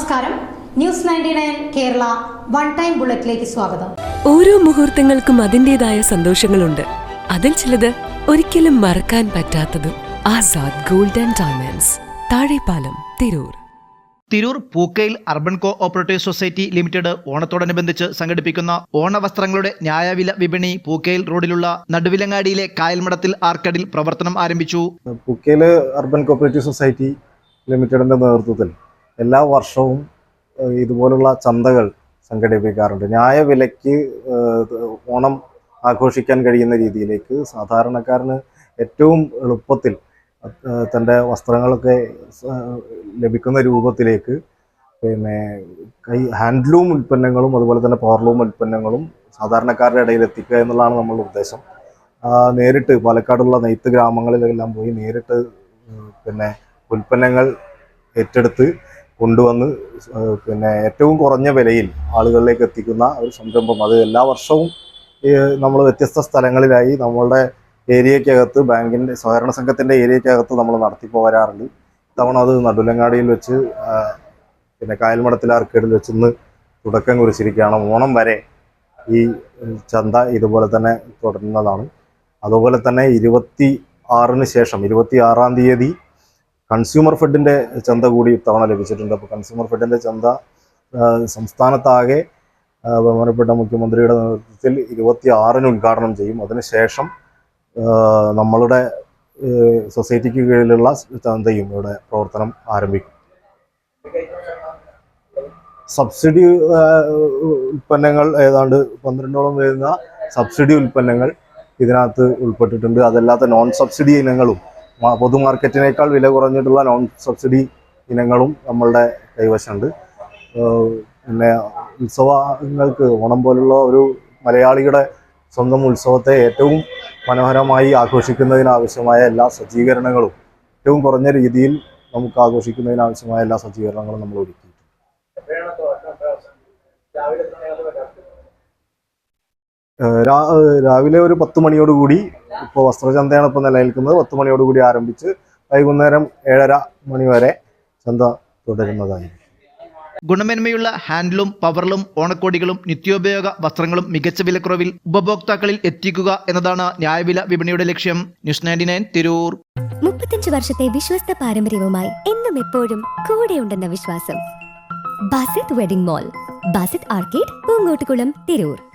നമസ്കാരം. News ninety nine Kerala one time ബുള്ളറ്റിലേക്ക് സ്വാഗതം. ഓരോ മുഹൂർത്തങ്ങൾക്കും അതിന്റെതായ സന്തോഷങ്ങളുണ്ട്. അതിൽ ചിലത് ഒരിക്കലും മറക്കാൻ പറ്റാത്തതും. Azad golden and diamonds. Thazhepalam Tirur. Tirur Pookkayil urban co operative society limited ഓണത്തോടനുബന്ധിച്ച് സംഘടിപ്പിക്കുന്ന ഓണവസ്ത്രങ്ങളുടെ ന്യായവില വിപണി പൂക്കയിൽ റോഡിലുള്ള നടുവിലങ്ങാടിയിലെ കായൽമടത്തിൽ ആർക്കഡിൽ പ്രവർത്തനം ആരംഭിച്ചു. പൂക്കയിൽ അർബൻ കോപ്പറേറ്റീവ് സൊസൈറ്റി ലിമിറ്റഡിന്റെ നേതൃത്വത്തിൽ എല്ലാ വർഷവും ഇതുപോലുള്ള ചന്തകൾ സംഘടിപ്പിക്കാറുണ്ട്. ന്യായവിലയ്ക്ക് ഓണം ആഘോഷിക്കാൻ കഴിയുന്ന രീതിയിലേക്ക് സാധാരണക്കാരന് ഏറ്റവും എളുപ്പത്തിൽ തന്റെ വസ്ത്രങ്ങളൊക്കെ ലഭിക്കുന്ന രൂപത്തിലേക്ക് പിന്നെ കൈ ഹാൻഡ്ലൂം ഉൽപ്പന്നങ്ങളും അതുപോലെ തന്നെ പവർലൂം ഉൽപ്പന്നങ്ങളും സാധാരണക്കാരുടെ ഇടയിൽ എത്തിക്കുക എന്നുള്ളതാണ് നമ്മളുടെ ഉദ്ദേശം. നേരിട്ട് പാലക്കാടുള്ള നെയ്ത്ത് ഗ്രാമങ്ങളിലെല്ലാം പോയി നേരിട്ട് പിന്നെ ഉൽപ്പന്നങ്ങൾ ഏറ്റെടുത്ത് കൊണ്ടുവന്ന് പിന്നെ ഏറ്റവും കുറഞ്ഞ വിലയിൽ ആളുകളിലേക്ക് എത്തിക്കുന്ന ഒരു സംരംഭം. അത് എല്ലാ വർഷവും നമ്മൾ വ്യത്യസ്ത സ്ഥലങ്ങളിലായി നമ്മളുടെ ഏരിയക്കകത്ത് ബാങ്കിന്റെ സഹകരണ സംഘത്തിന്റെ ഏരിയക്കകത്ത് നമ്മൾ നടത്തി പോരാറുണ്ട്. ഇത്തവണ അത് നടുലങ്ങാടിയിൽ വെച്ച് പിന്നെ കായൽമടത്തിൽ ആർക്കേഡിൽ വെച്ച് ഇന്ന് തുടക്കം കുറിച്ചിരിക്കുകയാണ്. ഓണം വരെ ഈ ചന്ത ഇതുപോലെ തന്നെ തുടരുന്നതാണ്. അതുപോലെ തന്നെ ഇരുപത്തി ആറിന് ശേഷം ഇരുപത്തി ആറാം തീയതി കൺസ്യൂമർ ഫെഡിന്റെ ചന്ത കൂടി ഇത്തവണ ലഭിച്ചിട്ടുണ്ട്. അപ്പോൾ കൺസ്യൂമർ ഫെഡിന്റെ ചന്ത സംസ്ഥാനത്താകെ ബഹുമാനപ്പെട്ട മുഖ്യമന്ത്രിയുടെ നേതൃത്വത്തിൽ ഇരുപത്തി ആറിന് ഉദ്ഘാടനം ചെയ്യും. അതിനുശേഷം നമ്മളുടെ സൊസൈറ്റിക്ക് കീഴിലുള്ള ചന്തയും ഇവിടെ പ്രവർത്തനം ആരംഭിക്കും. സബ്സിഡി ഉൽപ്പന്നങ്ങൾ ഏതാണ്ട് പന്ത്രണ്ടോളം വരുന്ന സബ്സിഡി ഉൽപ്പന്നങ്ങൾ ഇതിനകത്ത് ഉൾപ്പെട്ടിട്ടുണ്ട്. അതല്ലാത്ത നോൺ സബ്സിഡി ഇനങ്ങളും പൊതു മാർക്കറ്റിനേക്കാൾ വില കുറഞ്ഞിട്ടുള്ള നോൺ സബ്സിഡി ഇനങ്ങളും നമ്മളുടെ കൈവശമുണ്ട്. പിന്നെ ഉത്സവങ്ങൾക്ക് ഓണം പോലുള്ള ഒരു മലയാളിയുടെ സ്വന്തം ഉത്സവത്തെ ഏറ്റവും മനോഹരമായി ആഘോഷിക്കുന്നതിനാവശ്യമായ എല്ലാ സജ്ജീകരണങ്ങളും ഏറ്റവും കുറഞ്ഞ രീതിയിൽ നമുക്ക് ആഘോഷിക്കുന്നതിനാവശ്യമായ എല്ലാ സജ്ജീകരണങ്ങളും നമ്മൾ ഏഹ് രാവിലെ ഒരു പത്ത് മണിയോടുകൂടി ഇപ്പോൾ വസ്ത്രചന്തയാണ് ഇപ്പോൾ നിലനിൽക്കുന്നത്. പത്ത് മണിയോടുകൂടി ആരംഭിച്ച് വൈകുന്നേരം ഏഴര മണി വരെ ചന്ത തുടരുന്നതായിരിക്കും ഗുണമേന്മയുള്ള ഹാൻഡ്ലൂം പവറിലും ഓണക്കോടികളും നിത്യോപയോഗ വസ്ത്രങ്ങളും മികച്ച വിലക്കുറവിൽ ഉപഭോക്താക്കളിൽ എത്തിക്കുക എന്നതാണ് ന്യായവില വിപണിയുടെ ലക്ഷ്യം. News ninety nine Tirur. മുപ്പത്തഞ്ച് വർഷത്തെ വിശ്വസ്ത പാരമ്പര്യവുമായി എന്നും എപ്പോഴും കൂടെയുണ്ടെന്ന വിശ്വാസം. Basith wedding mall Basith arcade Poongottukulam Tirur.